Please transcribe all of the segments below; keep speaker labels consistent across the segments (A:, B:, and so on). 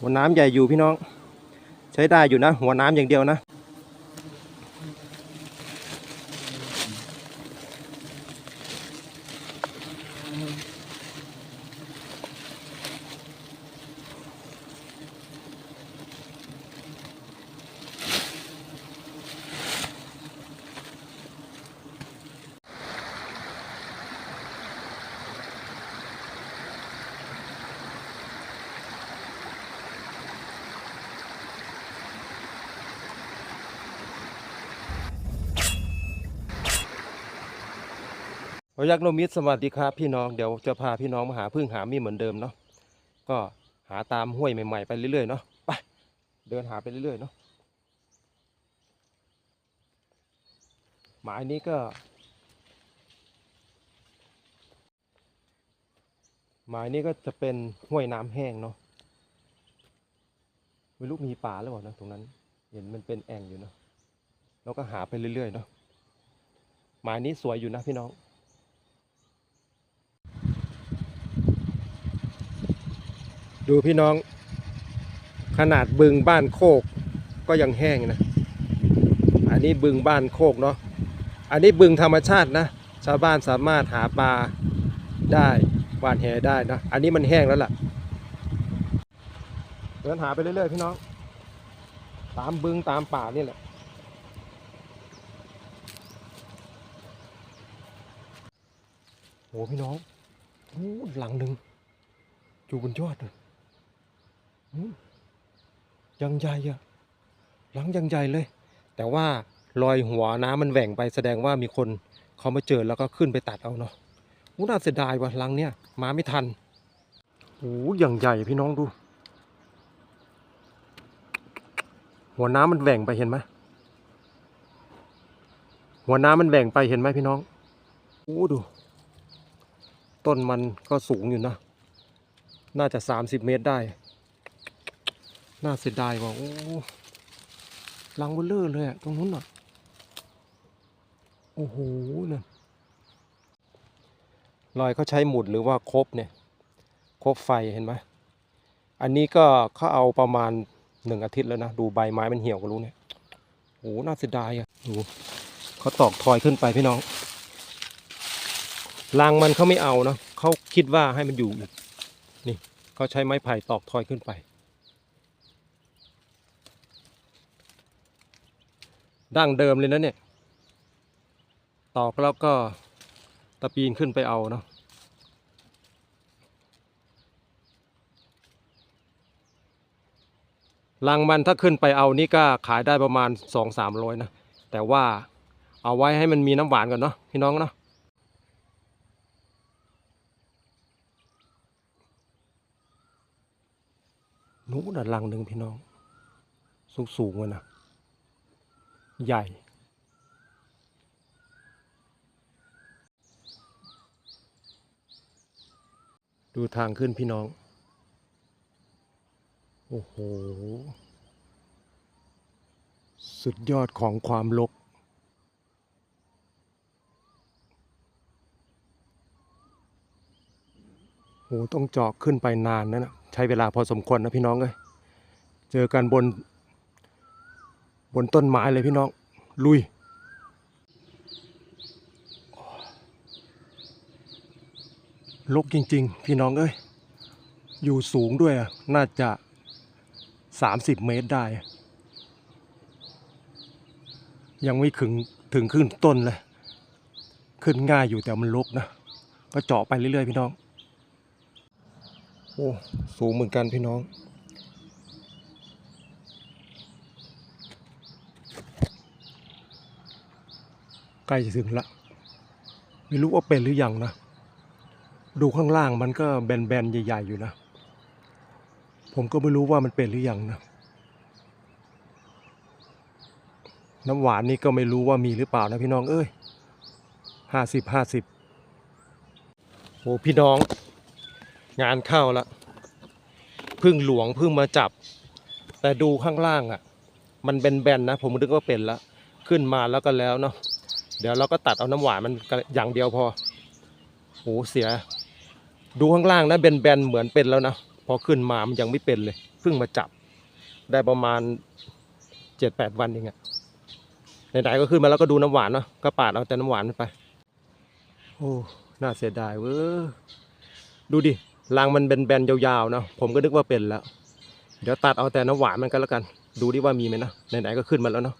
A: หัวน้ำใหญ่อยู่พี่น้อง ใช้ได้อยู่นะ หัวน้ำอย่างเดียวนะ พยักษ์นมิตรสวัสดีครับพี่น้องเดี๋ยวจะพาพี่น้องมาหาพึ่งหามีเหมือนเดิมเนาะก็หาตามห้วยใหม่ๆไปเรื่อยๆเนาะไปเดินหาไปเรื่อยๆเนาะหมายนี้ก็หมายนี้ก็จะเป็นห้วยน้ำแห้งเนาะไม่รู้มีป่าหรือเปล่านะตรงนั้น เห็นมันเป็นแอ่งอยู่เนาะแล้วก็หาไปเรื่อยๆเนาะหมายนี้สวยอยู่นะพี่น้อง ดูพี่น้อง ขนาดบึงบ้านโคกก็ยังแห้งนะ อันนี้บึงบ้านโคกเนาะ อันนี้บึงธรรมชาตินะ ชาวบ้านสามารถหาปลาได้หวานแหได้นะ อันนี้มันแห้งแล้วล่ะ เดินหาไปเรื่อยๆพี่น้อง ตามบึงตามป่านี่แหละโอ้พี่น้องหลังหนึ่งอยู่บนยอดเลย ยังใหญ่อะหลังยังใหญ่เลย แต่ว่ารอยหัวน้ำมันแหว่งไปแสดงว่ามีคนเขามาเจอแล้วก็ขึ้นไปตัดเอาเนาะโอ้น่าเสียดายว่ะหลังเนี้ยมาไม่ทันโอ้ยังใหญ่พี่น้องดู หัวน้ำมันแหว่งไปเห็นไหมหัวน้ำมันแหว่งไปเห็นไหมพี่น้องโอ้ดู ต้นมันก็สูงอยู่นะ น่าจะสามสิบเมตรได้ น่าเสียดายว่ะโอ้ลังเบลเลอร์เลยอะตรงนู้นอะโอ้โหเนี่ยรอยเขาใช้หมุดหรือว่าครบเนี่ยครบไฟเห็นไหมอันนี้ก็เขาเอาประมาณหนึ่งอาทิตย์แล้วนะ ดูใบไม้มันเหี่ยวก็รู้เนี่ยโอ้น่าเสียดายอะดูเขาตอกทอยขึ้นไปพี่น้องรังมันเขาไม่เอาเนาะเขาคิดว่าให้มันอยู่อีกนี่เขาใช้ไม้ไผ่ตอกทอยขึ้นไป ดั้งเดิมเลยนะเนี่ย ตอกแล้วก็ตะปีนขึ้นไปเอาเนาะรังมันถ้าขึ้นไปเอานี่ก็ขายได้ประมาณสองสามร้อยนะ แต่ว่าเอาไว้ให้มันมีน้ำหวานก่อนเนาะพี่น้องเนาะนู้นน่ะลังหนึ่งพี่น้อง สูงสูงอะนะ ใหญ่ดูทางขึ้นพี่น้อง โอ้โห สุดยอดของความลก โห ต้องเจาะขึ้นไปนานนะนะ ใช้เวลาพอสมควรนะพี่น้องเลยเจอกันบน บนต้นไม้เลยพี่น้อง ลุย ลกจริง ๆ พี่น้องเอ้ย อยู่สูงด้วยน่าจะสามสิบเมตรได้ ยังไม่ถึงถึงขึ้นต้นเลย ขึ้นง่ายอยู่แต่มันลกนะ ก็เจาะไปเรื่อย ๆ พี่น้อง โอ้ สูงเหมือนกันพี่น้อง ใกล้จะถึงละ ไม่รู้ว่าเป็นหรือยังนะ ดูข้างล่างมันก็แบนๆใหญ่ๆอยู่นะ ผมก็ไม่รู้ว่ามันเป็นหรือยังนะ น้ำหวานนี่ก็ไม่รู้ว่ามีหรือเปล่านะพี่น้องเอ้ยห้าสิบห้าสิบโอ้พี่น้อง งานเข้าละพึ่งหลวงพึ่งมาจับ แต่ดูข้างล่างอะ่ะ มันแบนๆนะ ผมนึกว่าเป็นละขึ้นมาแล้วก็แล้วเนาะ เดี๋ยวเราก็ตัดเอาน้ำหวานมันอย่างเดียวพอโหเสีย ดูข้างล่างนะแบนๆเหมือนเป็นแล้วนะพอขึ้นมามันยังไม่เป็นเลยเพิ่งมาจับ ได้ประมาณเจ็ดแปดวันเองอะไหนๆก็ขึ้นมาแล้วก็ดูน้ำหวานเนาะก็ปาดเอาแต่น้ำหวานไปโอ้น่าเสียดายเว้ยดูดิรังมันเป็นแบนๆยาวๆเนาะผมก็นึกว่าเป็นแล้ว เดี๋ยวตัดเอาแต่น้ำหวานมันก็แล้วกัน ดูดิว่ามีไหมนะไหนๆก็ขึ้นมาแล้วเนาะ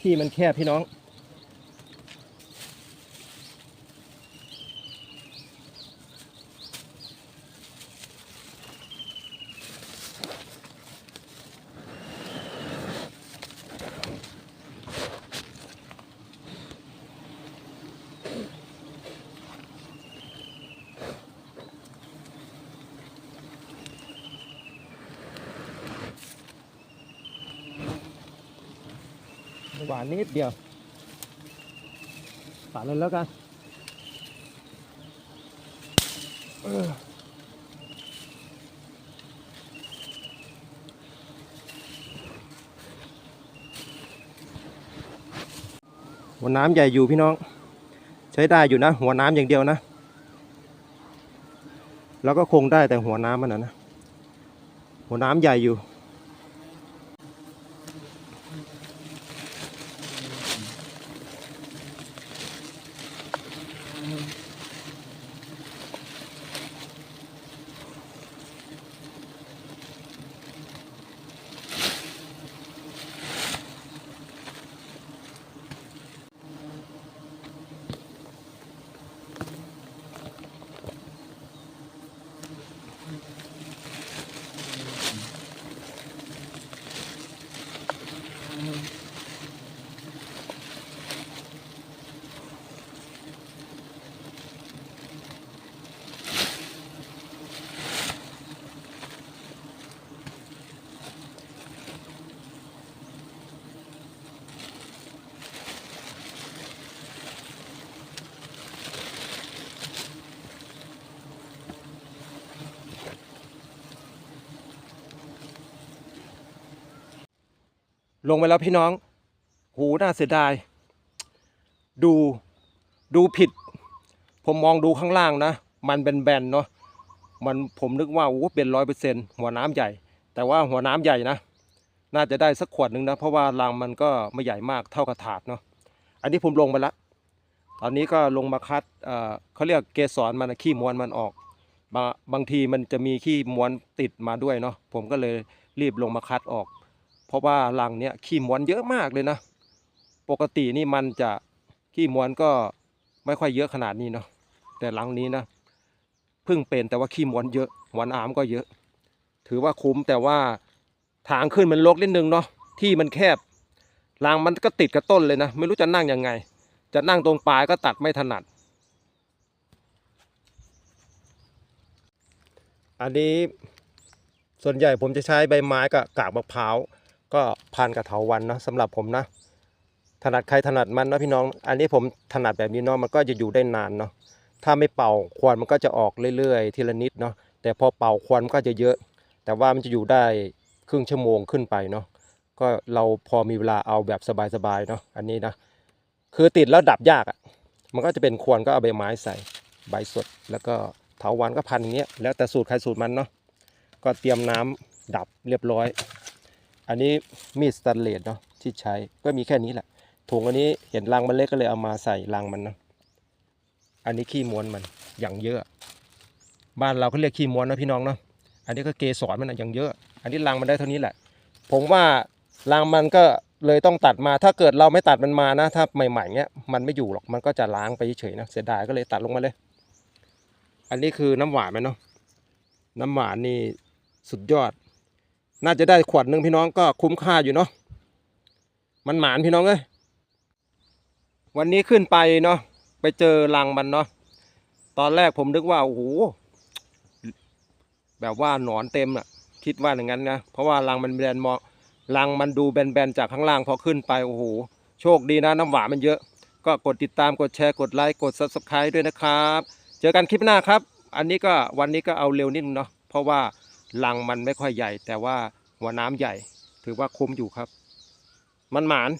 A: ที่มันแคบพี่น้อง หวานนิดเดียวตัดเลยแล้วกันหัวน้ำใหญ่อยู่พี่น้อง ใช้ได้อยู่นะ หัวน้ำอย่างเดียวนะ แล้วก็คงได้แต่หัวน้ำมันนะนะหัวน้ำใหญ่อยู่ ลงไปแล้วพี่น้อง หูน่าเสียดาย ดูดูผิด ผมมองดูข้างล่างนะ มันเป็นแบนเนาะมันผมนึกว่าโอ้เป็นร้อยเปอร์เซ็นหัวน้ำใหญ่ แต่ว่าหัวน้ำใหญ่นะ น่าจะได้สักขวดหนึ่งนะ เพราะว่ารังมันก็ไม่ใหญ่มากเท่ากระถาดเนาะอันนี้ผมลงไปแล้วตอนนี้ก็ลงมาคัดเอ่อเขาเรียกเกสรมันขี้ม้วนมันออก บางบางทีมันจะมีขี้ม้วนติดมาด้วยเนาะผมก็เลยรีบลงมาคัดออก เพราะว่ารังเนี้ยขี้มวนเยอะมากเลยนะ ปกตินี่มันจะขี้มวนก็ไม่ค่อยเยอะขนาดนี้เนาะแต่รังนี้นะเพิ่งเป็นแต่ว่าขี้มวนเยอะหวนอามก็เยอะ ถือว่าคุ้มแต่ว่าทางขึ้นมันลกนิดนึงเนาะที่มันแคบรังมันก็ติดกับต้นเลยนะ ไม่รู้จะนั่งยังไง จะนั่งตรงปลายก็ตัดไม่ถนัด อันนี้ส่วนใหญ่ผมจะใช้ใบไม้กับกากมะพร้าว ก็พันกับเถาวันนะสำหรับผมนะ ถนัดใครถนัดมันนะพี่น้อง อันนี้ผมถนัดแบบนี้เนาะมันก็จะอยู่ได้นานเนาะถ้าไม่เป่าควันมันก็จะออกเรื่อยๆ ทีละนิดเนาะแต่พอเป่าควันมันก็จะเยอะ แต่ว่ามันจะอยู่ได้ครึ่งชั่วโมงขึ้นไปเนาะก็เราพอมีเวลาเอาแบบสบายๆเนาะอันนี้นะคือติดแล้วดับยากอะ่ะมันก็จะเป็นควันก็เอาใบไม้ใส่ใบสด แล้วก็เถาวันก็พันอย่างเงี้ยแล้วแต่สูตรใครสูตรมันเนาะก็เตรียมน้ำดับเรียบร้อย อันนี้มีดสแตนเลสเนาะที่ใช้ก็มีแค่นี้แหละถุงอันนี้เห็นรังมันเล็กก็เลยเอามาใส่รังมันเนาะอันนี้ขี้ม้วนมันอย่างเยอะ บ้านเราเขาเรียกขี้ม้วนนะพี่น้องเนาะอันนี้ก็เกสรมันอะอย่างเยอะ อันนี้รังมันได้เท่านี้แหละ ผมว่ารังมันก็เลยต้องตัดมา ถ้าเกิดเราไม่ตัดมันมานะ ถ้าใหม่ๆเงี้ยมันไม่อยู่หรอก มันก็จะล้างไปเฉยๆนะ เสียดายก็เลยตัดลงมาเลย อันนี้คือน้ำหวานไหมเนาะ น้ำหวานนี่สุดยอด น่าจะได้ขวดหนึ่งพี่น้องก็คุ้มค่าอยู่เนาะมันหมานพี่น้องเอ้ยวันนี้ขึ้นไปเนาะไปเจอรังมันเนาะตอนแรกผมนึกว่าโอ้โหแบบว่าหนอนเต็มอะคิดว่าอย่างนั้นนะเพราะว่ารังมันแบนมองรังมันดูแบนๆจากข้างล่างพอขึ้นไปโอ้โหโชคดีนะน้ำหวานมันเยอะ ก็กดติดตามกดแชร์กดไลค์กด subscribe ด้วยนะครับ เจอกันคลิปหน้าครับ อันนี้ก็วันนี้ก็เอาเร็วนิดนึงเนาะเพราะว่า ลังมันไม่ค่อยใหญ่ แต่ว่าหัวน้ำใหญ่ ถือว่าคุ้มอยู่ครับ มันหมาน